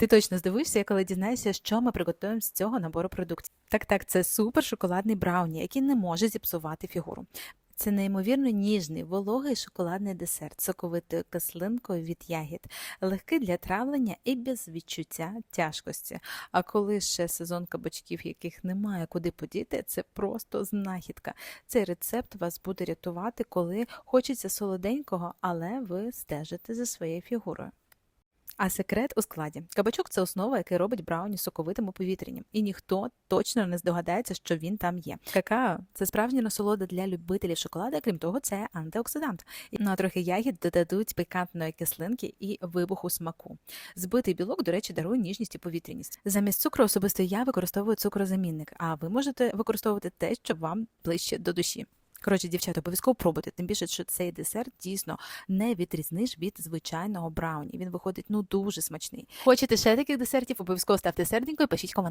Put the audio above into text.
Ти точно здивуєшся, коли дізнаєшся, що ми приготуємо з цього набору продуктів. Так, так, це супер шоколадний брауні, який не може зіпсувати фігуру. Це неймовірно ніжний, вологий шоколадний десерт соковитою кислинкою від ягід, легкий для травлення і без відчуття тяжкості. А коли ще сезон кабачків, яких немає куди подіти, це просто знахідка. Цей рецепт вас буде рятувати, коли хочеться солоденького, але ви стежите за своєю фігурою. А секрет у складі. Кабачок це основа, який робить брауні соковитим і повітряним, і ніхто точно не здогадається, що він там є. Какао це справжня насолода для любителів шоколаду, крім того, це антиоксидант. Ну а трохи ягід додадуть пікантної кислинки і вибуху смаку. Збитий білок, до речі, дарує ніжність і повітряність. Замість цукру особисто я використовую цукрозамінник, а ви можете використовувати те, що вам ближче до душі. Коротше, дівчата, обов'язково пробуйте, тим більше, що цей десерт дійсно не відрізниш від звичайного брауні. Він виходить ну дуже смачний. Хочете ще таких десертів? Обов'язково ставте серденько і пишіть коментар.